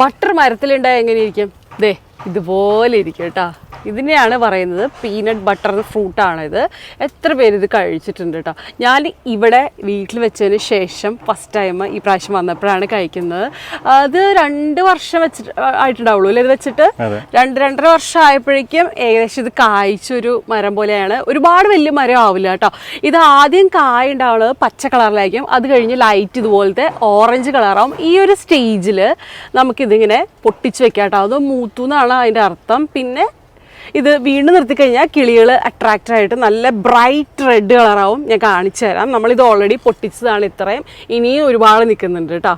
Butter മരത്തിലുണ്ടായ എങ്ങനെയിരിക്കും? ദേ ഇതുപോലെ ഇരിക്കും കേട്ടോ. ഇതിനെയാണ് പറയുന്നത് പീനട്ട് ബട്ടർ ഫ്രൂട്ടാണിത് എത്ര പേര് ഇത് കഴിച്ചിട്ടുണ്ട് കേട്ടോ ഞാൻ ഇവിടെ വീട്ടിൽ വെച്ചതിന് ശേഷം ഫസ്റ്റ് ടൈം ഈ പ്രാവശ്യം വന്നപ്പോഴാണ് കഴിക്കുന്നത്. അത് രണ്ട് വർഷം വെച്ചിട്ട് ആയിട്ടുണ്ടാവുള്ളൂ അല്ലേ ഇത് വെച്ചിട്ട്? രണ്ട് രണ്ടര വർഷം ആയപ്പോഴേക്കും ഏകദേശം ഇത് കായ്ച്ചൊരു മരം പോലെയാണ്. ഒരുപാട് വലിയ മരം ആവില്ല കേട്ടോ ഇത് ആദ്യം കായ ഉണ്ടാവുള്ളത് പച്ച കളറിലായിരിക്കും. അത് കഴിഞ്ഞ് ലൈറ്റ് ഇതുപോലത്തെ ഓറഞ്ച് കളറാവും. ഈ ഒരു സ്റ്റേജിൽ നമുക്കിതിങ്ങനെ പൊട്ടിച്ച് വെക്കാം കേട്ടോ അത് മൂത്തു എന്നാണ് അതിന്റെ അർത്ഥം. പിന്നെ ഇത് വീണ്ടും നിർത്തിക്കഴിഞ്ഞാൽ കിളികൾ അട്രാക്റ്റഡ് ആയിട്ട് നല്ല ബ്രൈറ്റ് റെഡ് കളറാവും. ഞാൻ കാണിച്ചു തരാം. നമ്മളിത് ഓൾറെഡി പൊട്ടിച്ചതാണ് ഇത്രയും. ഇനിയും ഒരുപാട് നിൽക്കുന്നുണ്ട് കേട്ടോ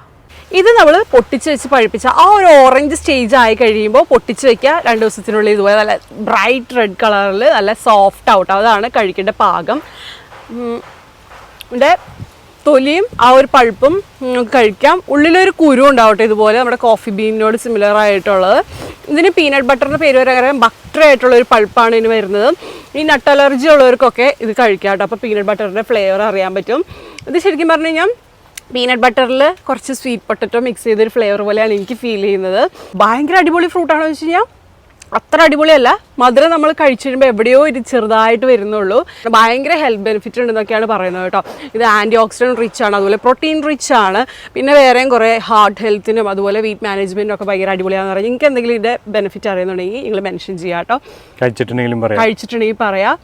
ഇത് നമ്മൾ പൊട്ടിച്ച് വെച്ച് പഴുപ്പിച്ച ആ ഒരു ഓറഞ്ച് സ്റ്റേജ് ആയി കഴിയുമ്പോൾ പൊട്ടിച്ച് വെക്കുക. രണ്ട് ദിവസത്തിനുള്ളിൽ ഇതുപോലെ നല്ല ബ്രൈറ്റ് റെഡ് കളറിൽ നല്ല സോഫ്റ്റ് ഔട്ട് അതാണ് കഴിക്കേണ്ട പാകം. ഉം. തൊലിയും ആ ഒരു പഴുപ്പും കഴിക്കാം. ഉള്ളിലൊരു കുരു ഉണ്ടാവട്ടെ ഇതുപോലെ നമ്മുടെ കോഫി ബീനിനോട് സിമിലർ ആയിട്ടുള്ളത്. ഇതിന് പീനട്ട് ബട്ടറിന്റെ പേര് വരാൻ ബട്ടർ ആയിട്ടുള്ള ഒരു പഴുപ്പാണ് ഇതിന് വരുന്നത്. ഈ നട്ട് അലർജി ഉള്ളവർക്കൊക്കെ ഇത് കഴിക്കാം കേട്ടോ. അപ്പോൾ പീനട്ട് ബട്ടറിന്റെ ഫ്ലേവർ അറിയാൻ പറ്റും. ഇത് ശരിക്കും പറഞ്ഞു കഴിഞ്ഞാൽ പീനട്ട് ബട്ടറിൽ കുറച്ച് സ്വീറ്റ് പൊട്ടറ്റോ മിക്സ് ചെയ്തൊരു ഫ്ലേവർ പോലെയാണ് എനിക്ക് ഫീൽ ചെയ്യുന്നത്. ഭയങ്കര അടിപൊളി ഫ്രൂട്ടാണെന്ന് വെച്ച് കഴിഞ്ഞാൽ അത്ര അടിപൊളിയല്ല. മധുരം നമ്മൾ കഴിച്ചു കഴിയുമ്പോൾ എവിടെയോ ഇത് ചെറുതായിട്ട് വരുന്നുള്ളൂ. ഭയങ്കര ഹെൽത്ത് ബെനിഫിറ്റ് ഉണ്ടെന്നൊക്കെയാണ് പറയുന്നത് കേട്ടോ. ഇത് ആന്റി ഓക്സിഡന്റ് റിച്ച് ആണ് അതുപോലെ പ്രോട്ടീൻ റിച്ച് ആണ്. പിന്നെ വേറെയും കുറേ ഹാർട്ട് ഹെൽത്തിനും അതുപോലെ വെയിറ്റ് മാനേജ്മെന്റും ഒക്കെ ഭയങ്കര അടിപൊളിയാണെന്ന് പറഞ്ഞാൽ നിങ്ങൾക്ക് എന്തെങ്കിലും ഇതിന്റെ ബെനിഫിറ്റ് അറിയുന്നുണ്ടെങ്കിൽ നിങ്ങൾ മെൻഷൻ ചെയ്യാം കേട്ടോ. കഴിച്ചിട്ടുണ്ടെങ്കിലും കഴിച്ചിട്ടുണ്ടെങ്കിൽ പറയാം.